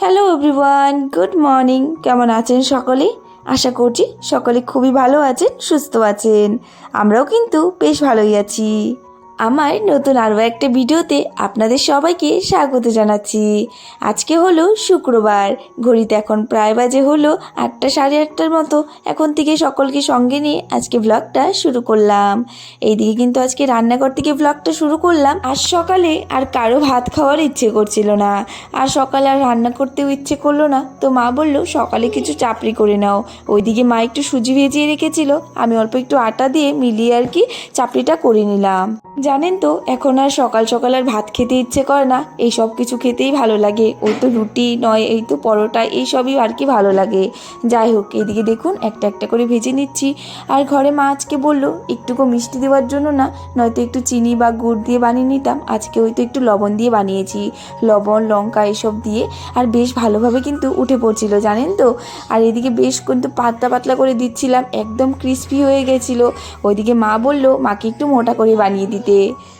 Hello everyone good morning কেমন আছেন সকলে? আশা করছি সকলে খুবই ভালো আছেন, সুস্থ আছেন। আমরাও কিন্তু বেশ ভালোই আছি। আমার নতুন আরও একটা ভিডিওতে আপনাদের সবাইকে স্বাগত জানাচ্ছি। আজকে হলো শুক্রবার, ঘড়িতে এখন প্রায় বাজে হলো আটটা সাড়ে আটটার মতো, এখন থেকে সকলকে সঙ্গে নিয়ে আজকে ব্লগটা শুরু করলাম। এইদিকে কিন্তু আজকে রান্নাঘর থেকে ব্লগটা শুরু করলাম। আর সকালে আর কারও ভাত খাওয়ার ইচ্ছে করছিল না। আর সকালে আর রান্না করতেও ইচ্ছে করল না। তো মা বলল, সকালে কিছু চাপড়ি করে নাও। ওইদিকে মা একটু সুজি ভেজিয়ে রেখেছিল। আমি অল্প একটু আটা দিয়ে মিলিয়ে আর কি চাপড়িটা করে নিলাম। জানেন তো, এখন আর সকাল সকাল আর ভাত খেতে ইচ্ছে করে না। এই সব কিছু খেতেই ভালো লাগে। ওই তো রুটি, নয়, এই তো পরোটা, এই সবই আর কি ভালো লাগে। যাই হোক, এদিকে দেখুন, একটা একটা করে ভেজে নিচ্ছি। আর ঘরে মা আজকে বলল, একটুকু মিষ্টি দেওয়ার জন্য না, নয়তো একটু চিনি বা গুড় দিয়ে বানিয়ে নিতাম। আজকে ওই তো একটু লবণ দিয়ে বানিয়েছি। লবণ, লঙ্কা এসব দিয়ে। আর বেশ ভালোভাবে কিন্তু উঠে পড়ছিল, জানেন তো? আর এদিকে বেশ কিন্তু পাতলা পাতলা করে দিচ্ছিলাম, একদম ক্রিস্পি হয়ে গেছিল। ওইদিকে মা বলল, মাকে একটু মোটা করে বানিয়ে দিতে।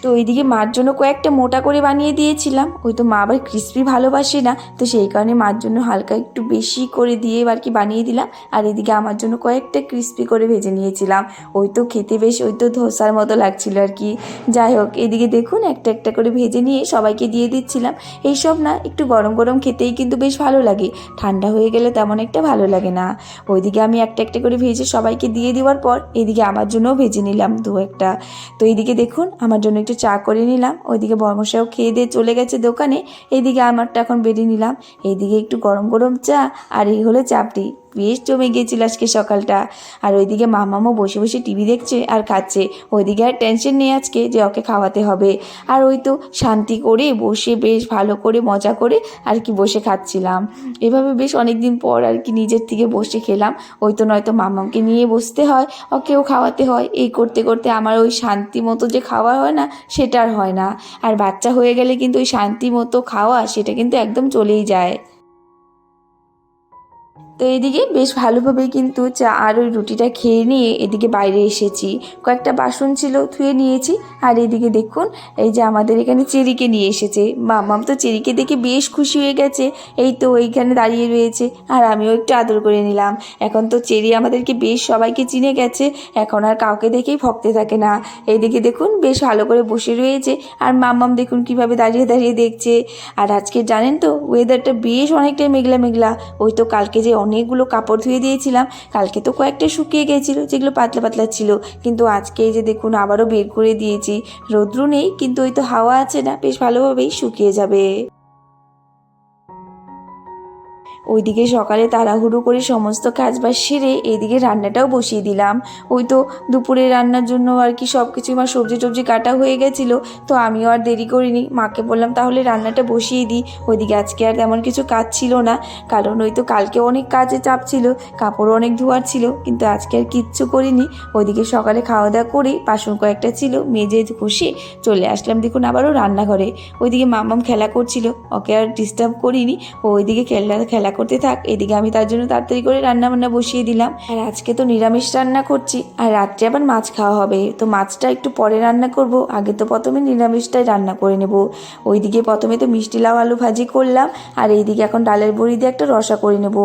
তো ওইদিকে মার জন্য কয়েকটা মোটা করে বানিয়ে দিয়েছিলাম। ওই তো মা আবার ক্রিস্পি ভালোবাসে না। তো সেই কারণে মার জন্য হালকা একটু বেশি করে দিয়ে আর কি বানিয়ে দিলাম। আর এদিকে আমার জন্য কয়েকটা ক্রিস্পি করে ভেজে নিয়েছিলাম। ওই তো খেতে বেশ, ওই তো ধোসার মতো লাগছিল আর কি। যাই হোক, এদিকে দেখুন একটা একটা করে ভেজে নিয়ে সবাইকে দিয়ে দিচ্ছিলাম। এইসব না, একটু গরম গরম খেতেই কিন্তু বেশ ভালো লাগে। ঠান্ডা হয়ে গেলে তেমন একটা ভালো লাগে না। ওইদিকে আমি একটা একটা করে ভেজে সবাইকে দিয়ে দেওয়ার পর এদিকে আমার জন্যও ভেজে নিলাম দু একটা। তো এইদিকে দেখুন আমার জন্য একটু চা করে নিলাম। ওইদিকে বর্মশাও খেয়ে দিয়ে চলে গেছে দোকানে। এইদিকে আমারটা এখন বেরিয়ে নিলাম। এইদিকে একটু গরম গরম চা আর এই হলো চাপড়ি। বেশ জমে গিয়েছিল আজকে সকালটা। আর ওইদিকে মামামও বসে বসে টিভি দেখছে আর খাচ্ছে। ওইদিকে আর টেনশন নেই আজকে যে ওকে খাওয়াতে হবে। আর ওই তো শান্তি করে বসে বেশ ভালো করে, মজা করে আর কি বসে খাচ্ছিলাম। এভাবে বেশ অনেক দিন পর আর কি নিজের থেকে বসে খেলাম। ওই তো নয়তো মামাকে নিয়ে বসতে হয়, ওকেও খাওয়াতে হয়। এই করতে করতে আমার ওই শান্তি মতো যে খাওয়া হয় না, সেটা আর হয় না। আর বাচ্চা হয়ে গেলে কিন্তু ওই শান্তি মতো খাওয়া, সেটা কিন্তু একদম চলেই যায়। তো এদিকে বেশ ভালোভাবেই কিন্তু চা আর ওই রুটিটা খেয়ে নিয়ে এদিকে বাইরে এসেছি। কয়েকটা বাসন ছিল, ধুয়ে নিয়েছি। আর এদিকে দেখুন, এই যে আমাদের এখানে চেরিকে নিয়ে এসেছে। মামাম তো চেরিকে দেখে বেশ খুশি হয়ে গেছে। এই তো ওইখানে দাঁড়িয়ে রয়েছে। আর আমিও একটু আদর করে নিলাম। এখন তো চেরি আমাদেরকে বেশ সবাইকে চিনে গেছে। এখন আর কাউকে দেখেই ভক্তে থাকে না। এইদিকে দেখুন, বেশ ভালো করে বসে রয়েছে। আর মামাম দেখুন কীভাবে দাঁড়িয়ে দাঁড়িয়ে দেখছে। আর আজকে জানেন তো ওয়েদারটা বেশ অনেকটাই মেঘলা মেঘলা। ওই তো কালকে যে অনেকগুলো কাপড় ধুয়ে দিয়েছিলাম। কালকে তো কয়েকটা শুকিয়ে গেছিল, যেগুলো পাতলা পাতলা ছিল। কিন্তু আজকে এই যে দেখুন, আবারও বের করে দিয়েছি। রৌদ্র নেই, কিন্তু ওই তো হাওয়া আছে না, বেশ ভালোভাবেই শুকিয়ে যাবে। ওইদিকে সকালে তাড়াহুড়ো করে সমস্ত কাজ বাজ সেরে এইদিকে রান্নাটাও বসিয়ে দিলাম। ওই তো দুপুরে রান্নার জন্য আর কি সব কিছু আমার সবজি টবজি কাটা হয়ে গেছিল, তো আমিও আর দেরি করিনি। মাকে বললাম, তাহলে রান্নাটা বসিয়ে দিই ওইদিকে আজকে আর তেমন কিছু কাজ ছিল না, কারণ ওই তো কালকে অনেক কাজে চাপ ছিল, কাপড়ও অনেক ধোয়ার ছিল, কিন্তু আজকে আর কিচ্ছু করিনি। ওইদিকে সকালে খাওয়া দাওয়া করে বাসন কয়েকটা ছিল, মেজে ঘষে চলে আসলাম দেখুন আবারও রান্নাঘরে। ওইদিকে মামাম খেলা করছিল, ওকে আর ডিস্টার্ব করিনি, ও ওইদিকে খেলা খেলা করতে থাক, এদিকে আমি তার জন্য তাড়াতাড়ি করে রান্না বান্না বসিয়ে দিলাম। আর আজকে তো নিরামিষ রান্না করছি, আর রাত্রে আবার মাছ খাওয়া হবে। তো মাছটা একটু পরে রান্না করব, আগে তো প্রথমে নিরামিষটাই রান্না করে নেব। ওইদিকে প্রথমে তো মিষ্টি লাউ আলু ভাজি করলাম, আর এইদিকে এখন ডালের বড়ি দিয়ে একটা রসা করে নেব।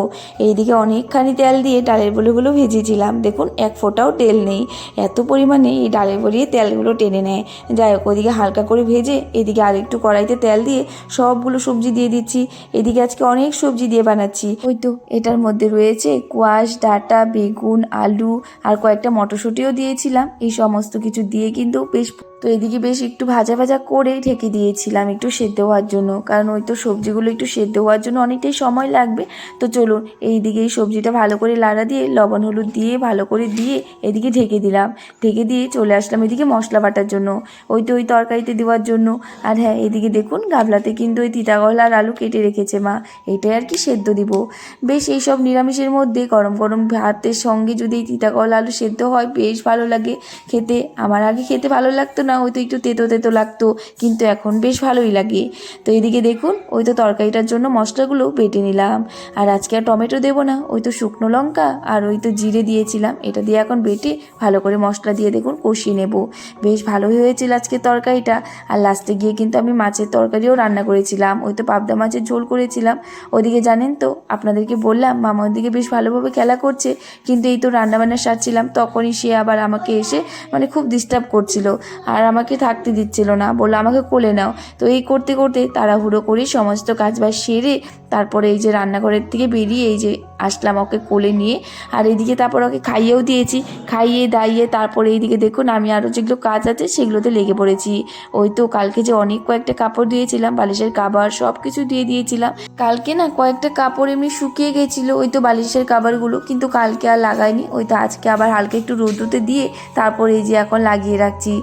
এইদিকে অনেকখানি তেল দিয়ে ডালের বড়িগুলো ভেজেছিলাম। দেখুন, এক ফোঁটাও তেল নেই। এত পরিমাণে এই ডালের বড়িয়ে তেলগুলো টেনে নেয়। যাই হোক, ওইদিকে হালকা করে ভেজে, এদিকে আরেকটু কড়াইতে তেল দিয়ে সবগুলো সবজি দিয়ে দিচ্ছি। এদিকে আজকে অনেক সবজি দিয়ে বানাচ্ছি। ওই তো, এটার মধ্যে রয়েছে কোয়াশ, ডাটা, বেগুন, আলু আর কয়েকটা মটরশুঁটিও দিয়েছিলাম। এই সমস্ত কিছু দিয়ে কিন্তু বেশ তো এদিকে বেশ একটু ভাজা ভাজা করে ঢেকে দিয়েছিলাম একটু সেদ্ধ হওয়ার জন্য। কারণ ওই তো সবজিগুলো একটু সেদ্ধ হওয়ার জন্য অনেকটাই সময় লাগবে। তো চলুন এইদিকে এই সবজিটা ভালো করে লাড়া দিয়ে, লবণ, হলুদ দিয়ে ভালো করে দিয়ে এদিকে ঢেকে দিলাম। ঢেকে দিয়ে চলে আসলাম এদিকে মশলা বাটার জন্য, ওই তো ওই তরকারিতে দেওয়ার জন্য। আর হ্যাঁ এদিকে দেখুন গাবলাতে কিন্তু ওই তিতাগলা আর আলু কেটে রেখেছে মা, এটাই আর কি সেদ্ধ দিব। বেশ এইসব নিরামিষের মধ্যে গরম গরম ভাতের সঙ্গে যদি এই তিতাকলা আলু সেদ্ধ হয়, বেশ ভালো লাগে খেতে। আমার আগে খেতে ভালো লাগতো না, ওই তো একটু তেতো তেতো লাগতো, কিন্তু এখন বেশ ভালোই লাগে। তো এদিকে দেখুন, ওই তো তরকারিটার জন্য মশলাগুলো বেটে নিলাম। আর আজকে আর টমেটো দেবো না, ওই তো শুকনো লঙ্কা আর ওই তো জিরে দিয়েছিলাম, এটা দিয়ে এখন বেটে ভালো করে মশলা দিয়ে দেখুন কষিয়ে নেব। বেশ ভালোই হয়েছিল আজকে তরকারিটা, আর লাস্টে গিয়ে কিন্তু আমি মাছের তরকারিও রান্না করেছিলাম, ওই তো পাবদা মাছের ঝোল করেছিলাম। ওদিকে জানেন তো, আপনাদেরকে বললাম, মামা ওদিকে বেশ ভালোভাবে খেলা করছে, কিন্তু এই তো রান্নাবান্না সারছিলাম, তখনই সে আবার আমাকে এসে মানে খুব ডিস্টার্ব করছিল। আর আমাকে থাকতে দিচ্ছিল না। বলল, আমাকে কোলে নাও। তো এই করতে করতে তাড়াহুড়ো করে সমস্ত কাজ বাজ সেরে তারপরে এই যে রান্নাঘরের থেকে বেরিয়ে এই যে আসলাম ওকে কোলে নিয়ে। আর এইদিকে তারপর ওকে খাইয়েও দিয়েছি। খাইয়ে, দাইয়ে তারপরে এইদিকে দেখুন আমি আরও যেগুলো কাজ আছে সেগুলোতে লেগে পড়েছি। ওই তো কালকে যে অনেক কয়েকটা কাপড় দিয়েছিলাম, বালিশের কাবার সব কিছু দিয়ে দিয়েছিলাম। কালকে না কয়েকটা কাপড় এমনি শুকিয়ে গেছিল ওই তো বালিশের কাবারগুলো, কিন্তু কালকে আর লাগাইনি। ওই তো আজকে আবার হালকা একটু রোদ্রুতে দিয়ে তারপরে এই যে এখন লাগিয়ে রাখছি।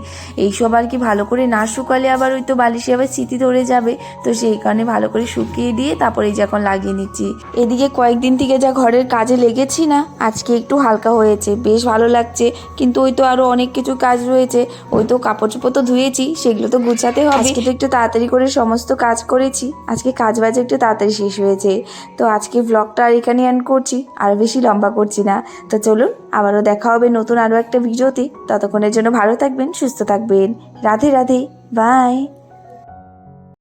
এইসব আর কি ভালো করে না শুকালে আবার ওই তো বালিশে আবার স্মৃতি ধরে যাবে। তো সেই কারণে ভালো করে শুকিয়ে দিয়ে তারপরে এই যে এখন লাগিয়ে নিচ্ছি। এদিকে কয়েকদিন থেকে যা ঘরের কাজে লেগেছি না, আজকে একটু হালকা হয়েছে, বেশ ভালো লাগছে। কিন্তু ওই তো আরও অনেক কিছু কাজ রয়েছে, ওই তো কাপড় চোপড় তো ধুয়েছি, সেগুলো তো গুছাতে হবে। আজকে তো একটু তাড়াতাড়ি করে সমস্ত কাজ করেছি, আজকে কাজ বাজ একটু তাড়াতাড়ি শেষ হয়েছে। তো আজকে ব্লগটা আর এখানে এন্ড করছি, আর বেশি লম্বা করছি না। তো চলুন, আবারও দেখা হবে নতুন আরও একটা ভিডিওতে। ততক্ষণের জন্য ভালো থাকবেন, সুস্থ থাকবেন। রাধে রাধে। বাই।